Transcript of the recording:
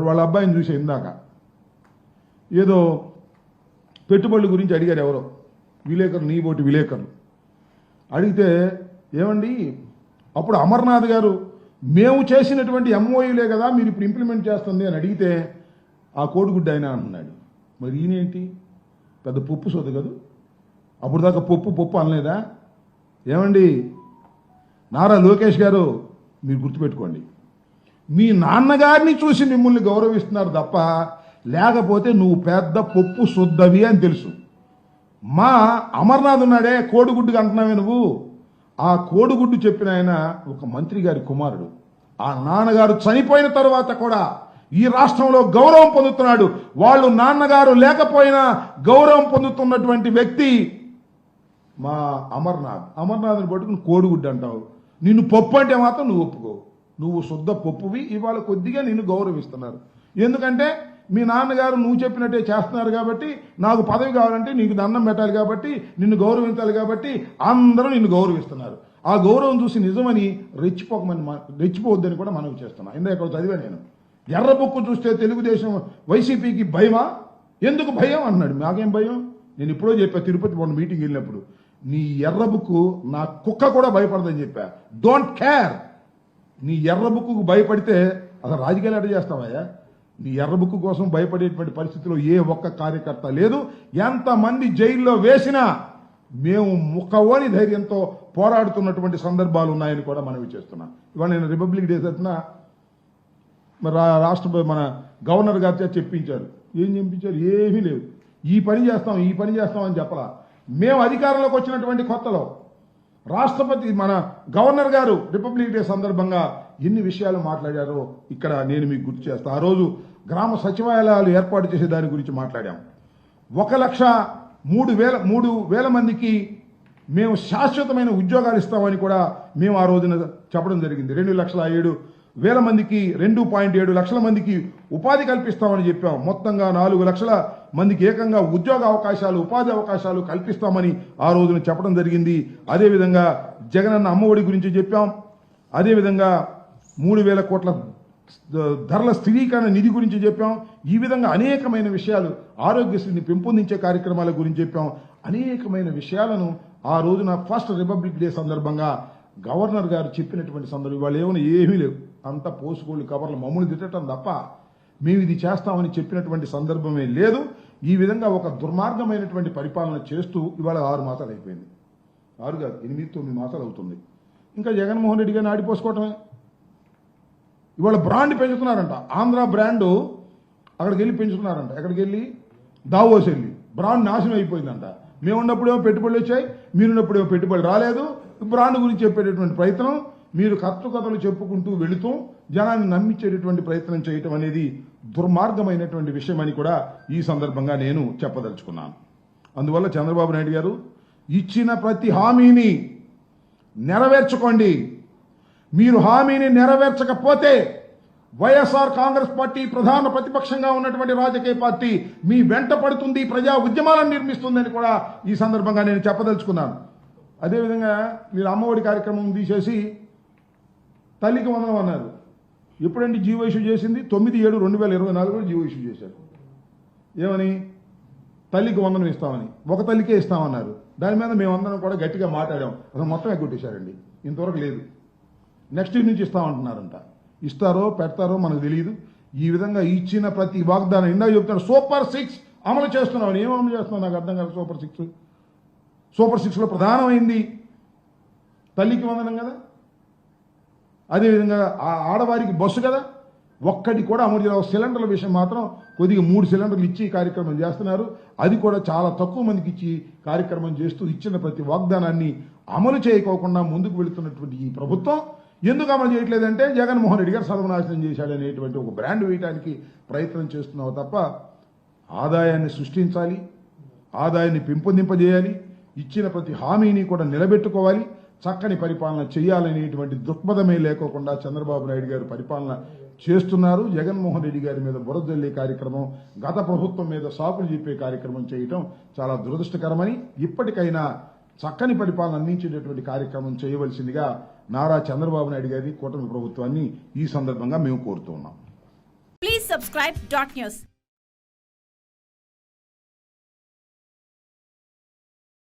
వాళ్ళ అబ్బాయిని చూసే ఇందాక. ఏదో పెట్టుబడుల గురించి అడిగారు ఎవరో. విలేకరులు నీ బోటి విలేకరులు. అడిగితే ఏమండి అప్పుడు అమర్నాథ్ గారు మేము చేసినటువంటి ఎంఓయూలే కదా మీరు ఇప్పుడు ఇంప్లిమెంట్ చేస్తుంది అని అడిగితే ఆ కోడిగుడ్డ ఆయన అంటున్నాడు మరి ఈయనేంటి? పెద్ద పప్పు సోదు కదా. అప్పుడు దాకా పప్పు పప్పు అనలేదా? ఏమండి నారా లోకేష్ గారు మీరు గుర్తుపెట్టుకోండి. మీ నాన్నగారిని చూసి మిమ్మల్ని గౌరవిస్తున్నారు తప్ప లేకపోతే నువ్వు పెద్ద పప్పు శుద్ధవి అని తెలుసు. మా అమర్నాథ్ ఉన్నాడే కోడిగుడ్డుకి అంటున్నావే నువ్వు. ఆ కోడిగుడ్డు చెప్పిన ఆయన ఒక మంత్రి గారి కుమారుడు. ఆ నాన్నగారు చనిపోయిన తర్వాత కూడా ఈ రాష్ట్రంలో గౌరవం పొందుతున్నాడు. వాళ్ళు నాన్నగారు లేకపోయినా గౌరవం పొందుతున్నటువంటి వ్యక్తి మా అమర్నాథ్. అమర్నాథ్ని పట్టుకుని కోడిగుడ్డు అంటావు. నిన్ను పప్పు అంటే మాత్రం నువ్వు ఒప్పుకో. నువ్వు శుద్ధ పప్పువి ఇవాళ కొద్దిగా నిన్ను గౌరవిస్తున్నారు. ఎందుకంటే మీ నాన్నగారు నువ్వు చెప్పినట్టే చేస్తున్నారు కాబట్టి నాకు పదవి కావాలంటే నీకు దండం పెట్టాలి కాబట్టి నిన్ను గౌరవించాలి కాబట్టి అందరూ నిన్ను గౌరవిస్తున్నారు. ఆ గౌరవం చూసి నిజమని రెచ్చిపోకమని రెచ్చిపోవద్దని కూడా మనవి చేస్తున్నా. ఇందా ఇక్కడ చదివా నేను. ఎర్ర బుక్కు చూస్తే తెలుగుదేశం వైసీపీకి భయమా? ఎందుకు భయం అన్నాడు. మాకేం భయం? నేను ఇప్పుడో చెప్పా తిరుపతి మొన్న మీటింగ్ వెళ్ళినప్పుడు. నీ ఎర్ర బుక్కు నా కుక్క కూడా భయపడదని చెప్పా. డోంట్ కేర్ నీ ఎర్ర బుక్కు భయపడితే అసలు రాజకీయాలు ఎట్ట చేస్తావయ్యా? నీ ఎర్ర బుక్కు కోసం భయపడేటువంటి పరిస్థితిలో ఏ ఒక్క కార్యకర్త లేదు. ఎంతమంది జైల్లో వేసినా మేము ముక్కవోని ధైర్యంతో పోరాడుతున్నటువంటి సందర్భాలు ఉన్నాయని కూడా మనవి చేస్తున్నాం. ఇవాళ నేను రిపబ్లిక్ డే తరఫున మరి రా- రాష్ట్ర మన గవర్నర్ గారితో చెప్పించారు. ఏం చెప్పించారు? ఏమీ లేవు ఈ పని చేస్తాం ఈ పని చేస్తాం అని చెప్పలా. మేము అధికారంలోకి వచ్చినటువంటి కొత్తలో రాష్ట్రపతి మన గవర్నర్ గారు రిపబ్లిక్ డే సందర్భంగా ఎన్ని విషయాలు మాట్లాడారో ఇక్కడ నేను మీకు గుర్తు చేస్తా. ఆ రోజు గ్రామ సచివాలయాలు ఏర్పాటు చేసే దాని గురించి మాట్లాడాం. ఒక లక్ష మూడు వేల మూడు వేల మందికి మేము శాశ్వతమైన ఉద్యోగాలు ఇస్తామని కూడా మేము ఆ రోజున చెప్పడం జరిగింది. రెండు లక్షల ఏడు వేల మందికి రెండు పాయింట్ ఏడు లక్షల మందికి ఉపాధి కల్పిస్తామని చెప్పాం. మొత్తంగా నాలుగు లక్షల మందికి ఏకంగా ఉద్యోగ అవకాశాలు ఉపాధి అవకాశాలు కల్పిస్తామని ఆ రోజున చెప్పడం జరిగింది. అదేవిధంగా జగనన్న అమ్మఒడి గురించి చెప్పాం. అదేవిధంగా మూడు వేల కోట్ల ధరల స్థిరీకరణ నిధి గురించి చెప్పాం. ఈ విధంగా అనేకమైన విషయాలు ఆరోగ్యశ్రీని పెంపొందించే కార్యక్రమాల గురించి చెప్పాం. అనేకమైన విషయాలను ఆ రోజున ఫస్ట్ రిపబ్లిక్ డే సందర్భంగా గవర్నర్ గారు చెప్పినటువంటి సందర్భం వాళ్ళు ఏమైనా ఏమీ లేవు. అంత పోసుకోళ్ళు కవర్లు మమ్మల్ని తిట్టడం తప్ప మేము ఇది చేస్తామని చెప్పినటువంటి సందర్భమే లేదు. ఈ విధంగా ఒక దుర్మార్గమైనటువంటి పరిపాలన చేస్తూ ఇవాళ ఆరు మాసాలు అయిపోయింది. ఆరు కాదు ఎనిమిది తొమ్మిది మాసాలు అవుతుంది. ఇంకా జగన్మోహన్ రెడ్డి గారిని ఆడిపోసుకోవటమే. ఇవాళ బ్రాండ్ పెంచుతున్నారంట. ఆంధ్ర బ్రాండు అక్కడికి వెళ్ళి పెంచుతున్నారంట. ఎక్కడికి వెళ్ళి? దావోస్ వెళ్ళి. బ్రాండ్ నాశనం అయిపోయిందంట. మేము ఉన్నప్పుడేమో పెట్టుబడులు వచ్చాయి మీరున్నప్పుడేమో పెట్టుబడి రాలేదు. బ్రాండ్ గురించి చెప్పేటటువంటి ప్రయత్నం మీరు కథలు కథలు చెప్పుకుంటూ వెళుతూ జనాన్ని నమ్మించేటటువంటి ప్రయత్నం చేయటం అనేది దుర్మార్గమైనటువంటి విషయం అని కూడా ఈ సందర్భంగా నేను చెప్పదలుచుకున్నాను. అందువల్ల చంద్రబాబు నాయుడు గారు ఇచ్చిన ప్రతి హామీని నెరవేర్చుకోండి. మీరు హామీని నెరవేర్చకపోతే వైఎస్ఆర్ కాంగ్రెస్ పార్టీ ప్రధాన ప్రతిపక్షంగా ఉన్నటువంటి రాజకీయ పార్టీ మీ వెంట పడుతుంది ప్రజా ఉద్యమాలను నిర్మిస్తుందని కూడా ఈ సందర్భంగా నేను చెప్పదలుచుకున్నాను. అదేవిధంగా మీరు అమ్మఒడి కార్యక్రమం తీసేసి తల్లికి వందనం అన్నారు. ఎప్పుడండి జీవో ఇష్యూ చేసింది? తొమ్మిది ఏడు రెండు వేల ఇరవై నాలుగులో జీవో ఇష్యూ చేశారు. ఏమని? తల్లికి వందనం ఇస్తామని. ఒక తల్లికే ఇస్తామన్నారు. దాని మీద మేమందరం కూడా గట్టిగా మాట్లాడాం. అసలు మొత్తం ఎగ్గొట్టేశారండి. ఇంతవరకు లేదు. నెక్స్ట్ వీక్ నుంచి ఇస్తామంటున్నారంట. ఇస్తారో పెడతారో మనకు తెలియదు. ఈ విధంగా ఇచ్చిన ప్రతి వాగ్దానం ఇందా చెప్తాను సూపర్ సిక్స్ అమలు చేస్తున్నామని. ఏం అమలు చేస్తున్నావు? నాకు అర్థం కాదు సూపర్ సిక్స్. సూపర్ సిక్స్లో ప్రధానమైంది తల్లికి వందనం కదా? అదేవిధంగా ఆ ఆడవారికి బస్సు కదా ఒక్కటి కూడా అమలు చేయాలి సిలిండర్ల విషయం మాత్రం కొద్దిగా మూడు సిలిండర్లు ఇచ్చి కార్యక్రమం చేస్తున్నారు. అది కూడా చాలా తక్కువ మందికి ఇచ్చి కార్యక్రమం చేస్తూ ఇచ్చిన ప్రతి వాగ్దానాన్ని అమలు చేయకోకుండా ముందుకు వెళుతున్నటువంటి ఈ ప్రభుత్వం ఎందుకు అమలు చేయట్లేదంటే జగన్మోహన్ రెడ్డి గారు సర్వనాశనం చేశాడనేటువంటి ఒక బ్రాండ్ వేయడానికి ప్రయత్నం చేస్తున్నావు తప్ప ఆదాయాన్ని సృష్టించాలి ఆదాయాన్ని పెంపొందింపజేయాలి ఇచ్చిన ప్రతి హామీని కూడా నిలబెట్టుకోవాలి చక్కని పరిపాలన చేయాలనేటువంటి దృక్పథమే లేకోకుండా చంద్రబాబు నాయుడు గారు పరిపాలన చేస్తున్నారు జగన్మోహన్ రెడ్డి గారి మీద బురదల్లి కార్యక్రమం గత ప్రభుత్వం మీద సాకులు చెప్పే కార్యక్రమం చేయటం చాలా దురదృష్టకరమని ఇప్పటికైనా చక్కని పరిపాలన అందించేటటువంటి కార్యక్రమం చేయవలసిందిగా నారా చంద్రబాబు నాయుడు గారి కూటమి ప్రభుత్వాన్ని ఈ సందర్భంగా మేము కోరుతున్నాం ప్లీజ్ subscribe dot.